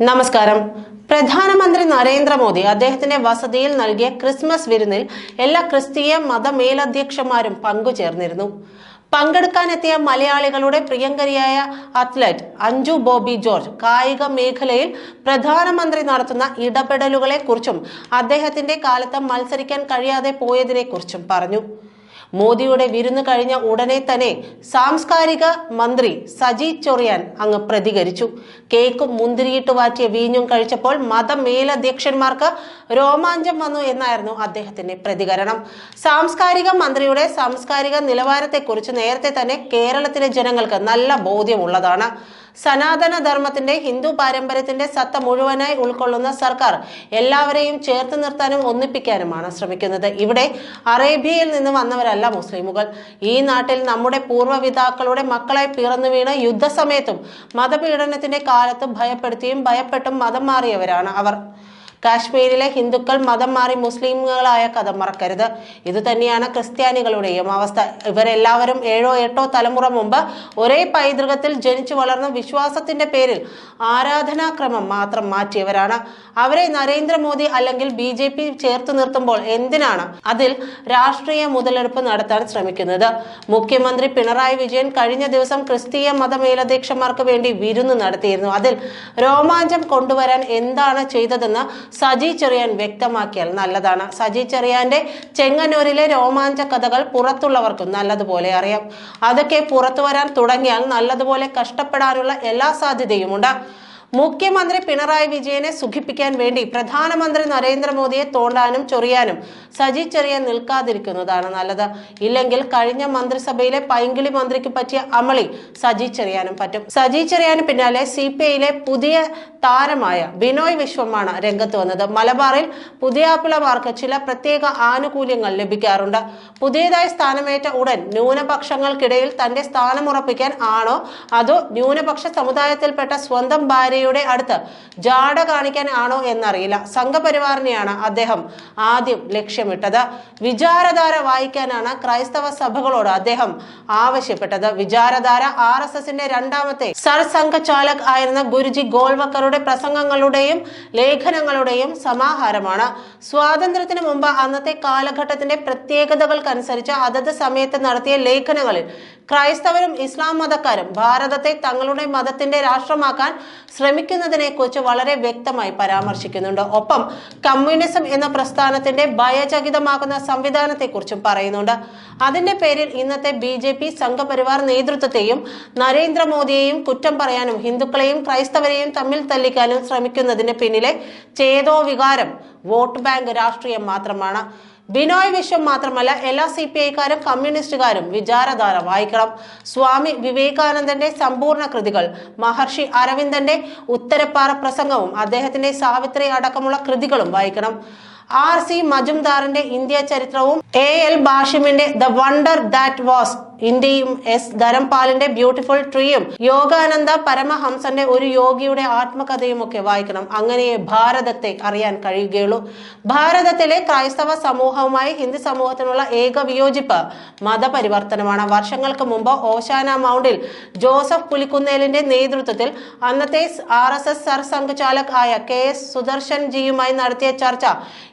നമസ്കാരം. പ്രധാനമന്ത്രി നരേന്ദ്രമോദി അദ്ദേഹത്തിന്റെ വസതിയിൽ നൽകിയ ക്രിസ്മസ് വിരുന്നിൽ എല്ലാ ക്രിസ്തീയ മതമേലധ്യക്ഷന്മാരും പങ്കുചേർന്നിരുന്നു. പങ്കെടുക്കാനെത്തിയ മലയാളികളുടെ പ്രിയങ്കരിയായ അത്ലറ്റ് അഞ്ജു ബോബി ജോർജ് കായിക മേഖലയിൽ പ്രധാനമന്ത്രി നടത്തുന്ന ഇടപെടലുകളെ കുറിച്ചും അദ്ദേഹത്തിന്റെ കാലത്ത് മത്സരിക്കാൻ കഴിയാതെ പോയതിനെ കുറിച്ചും പറഞ്ഞു. മോദിയുടെ വിരുന്ന് കഴിഞ്ഞ ഉടനെ തന്നെ സാംസ്കാരിക മന്ത്രി സജി ചൊറിയാൻ അങ്ങ് പ്രതികരിച്ചു. കേക്കും മുന്തിരിയിട്ട് വാറ്റിയ വീഞ്ഞും കഴിച്ചപ്പോൾ മതമേലധ്യക്ഷന്മാർക്ക് രോമാഞ്ചം വന്നു എന്നായിരുന്നു അദ്ദേഹത്തിന്റെ പ്രതികരണം. സാംസ്കാരിക മന്ത്രിയുടെ സാംസ്കാരിക നിലവാരത്തെക്കുറിച്ച് നേരത്തെ തന്നെ കേരളത്തിലെ ജനങ്ങൾക്ക് നല്ല ബോധ്യമുള്ളതാണ്. സനാതന ധർമ്മത്തിന്റെ ഹിന്ദു പാരമ്പര്യത്തിന്റെ സത്ത മുഴുവനായി ഉൾക്കൊള്ളുന്ന സർക്കാർ എല്ലാവരെയും ചേർത്ത് നിർത്താനും ഒന്നിപ്പിക്കാനുമാണ് ശ്രമിക്കുന്നത്. ഇവിടെ അറേബ്യയിൽ നിന്ന് വന്നവരല്ല മുസ്ലിമുകൾ. ഈ നാട്ടിൽ നമ്മുടെ പൂർവപിതാക്കളുടെ മക്കളെ പിറന്നു വീണ് യുദ്ധസമയത്തും മതപീഡനത്തിന്റെ കാലത്തും ഭയപ്പെടുത്തിയും ഭയപ്പെട്ടും മതം മാറിയവരാണ് അവർ. കാശ്മീരിലെ ഹിന്ദുക്കൾ മതം മാറി മുസ്ലിമുകളായ കഥ മറക്കരുത്. ഇത് തന്നെയാണ് ക്രിസ്ത്യാനികളുടെയും അവസ്ഥ. ഇവരെല്ലാവരും ഏഴോ എട്ടോ തലമുറ മുമ്പ് ഒരേ പൈതൃകത്തിൽ ജനിച്ചു വളർന്ന വിശ്വാസത്തിന്റെ പേരിൽ ആരാധനാക്രമം മാത്രം മാറ്റിയവരാണ്. അവരെ നരേന്ദ്രമോദി അല്ലെങ്കിൽ ബി ജെ പി ചേർത്ത് നിർത്തുമ്പോൾ എന്തിനാണ് അതിൽ രാഷ്ട്രീയ മുതലെടുപ്പ് നടത്താൻ ശ്രമിക്കുന്നത്? മുഖ്യമന്ത്രി പിണറായി വിജയൻ കഴിഞ്ഞ ദിവസം ക്രിസ്തീയ മതമേലധ്യക്ഷന്മാർക്ക് വേണ്ടി വിരുന്ന് നടത്തിയിരുന്നു. അതിൽ രോമാഞ്ചം കൊണ്ടുവരാൻ എന്താണ് ചെയ്തതെന്ന് സജി ചെറിയാൻ വ്യക്തമാക്കിയാൽ നല്ലതാണ്. സജി ചെറിയാന്റെ ചെങ്ങന്നൂരിലെ രോമാഞ്ച കഥകൾ പുറത്തുള്ളവർക്കും നല്ലതുപോലെ അറിയാം. അതൊക്കെ പുറത്തു വരാൻ തുടങ്ങിയാൽ നല്ലതുപോലെ കഷ്ടപ്പെടാനുള്ള എല്ലാ സാധ്യതയുമുണ്ട്. മുഖ്യമന്ത്രി പിണറായി വിജയനെ സുഖിപ്പിക്കാൻ വേണ്ടി പ്രധാനമന്ത്രി നരേന്ദ്രമോദിയെ തോണ്ടാനും ചൊറിയാനും സജി ചെറിയാൻ നിൽക്കാതിരിക്കുന്നതാണ് നല്ലത്. ഇല്ലെങ്കിൽ കഴിഞ്ഞ മന്ത്രിസഭയിലെ പൈങ്കിളി മന്ത്രിക്ക് പറ്റിയ അമളി സജി ചെറിയാനും പറ്റും. സജി ചെറിയാന് പിന്നാലെ സി പി ഐയിലെ പുതിയ താരമായ ബിനോയ് വിശ്വമാണ് രംഗത്ത് വന്നത്. മലബാറിൽ പുതിയാപ്പിളമാർക്ക് ചില പ്രത്യേക ആനുകൂല്യങ്ങൾ ലഭിക്കാറുണ്ട്. പുതിയതായി സ്ഥാനമേറ്റ ഉടൻ ന്യൂനപക്ഷങ്ങൾക്കിടയിൽ തന്റെ സ്ഥാനം ഉറപ്പിക്കാൻ ആണോ അതോ ന്യൂനപക്ഷ സമുദായത്തിൽപ്പെട്ട സ്വന്തം ഭാര്യയുടെ അടുത്ത് ജാട കാണിക്കാൻ ആണോ എന്നറിയില്ല. സംഘപരിവാറിനെയാണ് അദ്ദേഹം ആദ്യം ലക്ഷ്യമിട്ടത്. വിചാരധാര വായിക്കാനാണ് ക്രൈസ്തവ സഭകളോട് അദ്ദേഹം ആവശ്യപ്പെട്ടത്. വിചാരധാര ആർ എസ് എസിന്റെ രണ്ടാമത്തെ സർസംഘചാലക് ആയിരുന്ന ഗുരുജി ഗോൾവക്കറുടെ പ്രസംഗങ്ങളുടെയും ലേഖനങ്ങളുടെയും സമാഹാരമാണ്. സ്വാതന്ത്ര്യത്തിന് മുമ്പ് അന്നത്തെ കാലഘട്ടത്തിന്റെ പ്രത്യേകതകൾക്കനുസരിച്ച് അതത് സമയത്ത് നടത്തിയ ലേഖനങ്ങളിൽ ക്രൈസ്തവരും ഇസ്ലാം മതക്കാരും ഭാരതത്തെ തങ്ങളുടെ മതത്തിന്റെ രാഷ്ട്രമാക്കാൻ ശ്രമിക്കുന്നതിനെ കുറിച്ച് വളരെ വ്യക്തമായി പരാമർശിക്കുന്നുണ്ട്. ഒപ്പം കമ്മ്യൂണിസം എന്ന പ്രസ്ഥാനത്തിന്റെ ഭയചകിതമാകുന്ന സംവിധാനത്തെക്കുറിച്ചും പറയുന്നുണ്ട്. അതിന്റെ പേരിൽ ഇന്നത്തെ ബി ജെ പി സംഘപരിവാർ നേതൃത്വത്തെയും നരേന്ദ്രമോദിയെയും കുറ്റം പറയാനും ഹിന്ദുക്കളെയും ക്രൈസ്തവരെയും തമ്മിൽ തല്ലിക്കാനും ശ്രമിക്കുന്നതിന് പിന്നിലെ ചേതോ വികാരം വോട്ട് ബാങ്ക് രാഷ്ട്രീയം മാത്രമാണ്. ബിനോയ് വിശ്വം മാത്രമല്ല എല്ലാ സി പി ഐക്കാരും കമ്മ്യൂണിസ്റ്റുകാരും വിചാരധാര വായിക്കണം. സ്വാമി വിവേകാനന്ദന്റെ സമ്പൂർണ കൃതികൾ മഹർഷി അരവിന്ദന്റെ ഉത്തരപ്പാറ പ്രസംഗവും അദ്ദേഹത്തിന്റെ സാവിത്രി അടക്കമുള്ള കൃതികളും വായിക്കണം. ആർ സി മജുംദാറിന്റെ ഇന്ത്യ ചരിത്രവും എ എൽ ബാഷിമിന്റെ ദ വണ്ടർ ദാറ്റ് വാസ് ഇന്ത്യയും എസ് ധരംപാലിന്റെ ബ്യൂട്ടിഫുൾ ട്രീയും യോഗാനന്ദ പരമഹംസന്റെ ഒരു യോഗിയുടെ ആത്മകഥയും ഒക്കെ വായിക്കണം. അങ്ങനെ ഭാരതത്തെ അറിയാൻ കഴിയുകയുള്ളൂ. ഭാരതത്തിലെ ക്രൈസ്തവ സമൂഹവുമായി ഹിന്ദു സമൂഹത്തിനുള്ള ഏക വിയോജിപ്പ് മതപരിവർത്തനമാണ്. വർഷങ്ങൾക്ക് മുമ്പ് ഓശാന മൗണ്ടിൽ ജോസഫ് പുലിക്കുന്നേലിന്റെ നേതൃത്വത്തിൽ അന്നത്തെ ആർ എസ് എസ് സർസംഘചാലക് ആയ കെ എസ് സുദർശൻ ജിയുമായി നടത്തിയ ചർച്ച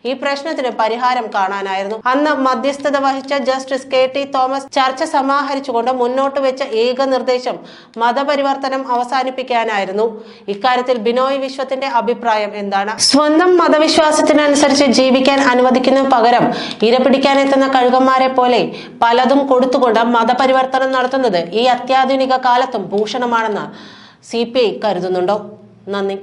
ഈ പ്രശ്നത്തിന് പരിഹാരം കാണാനായിരുന്നു. അന്ന് മധ്യസ്ഥത വഹിച്ച ജസ്റ്റിസ് കെ ടി തോമസ് ചർച്ച സമാഹരിച്ചുകൊണ്ട് മുന്നോട്ട് വെച്ച ഏക നിർദ്ദേശം മതപരിവർത്തനം അവസാനിപ്പിക്കാനായിരുന്നു. ഇക്കാര്യത്തിൽ ബിനോയ് വിശ്വത്തിന്റെ അഭിപ്രായം എന്താണ്? സ്വന്തം മതവിശ്വാസത്തിനനുസരിച്ച് ജീവിക്കാൻ അനുവദിക്കുന്ന പകരം ഇരപിടിക്കാൻ എത്തുന്ന കഴുകന്മാരെ പോലെ പലതും കൊടുത്തുകൊണ്ട് മതപരിവർത്തനം നടത്തുന്നത് ഈ അത്യാധുനിക കാലത്തും ഭൂഷണമാണെന്ന് സി കരുതുന്നുണ്ടോ? നന്ദി.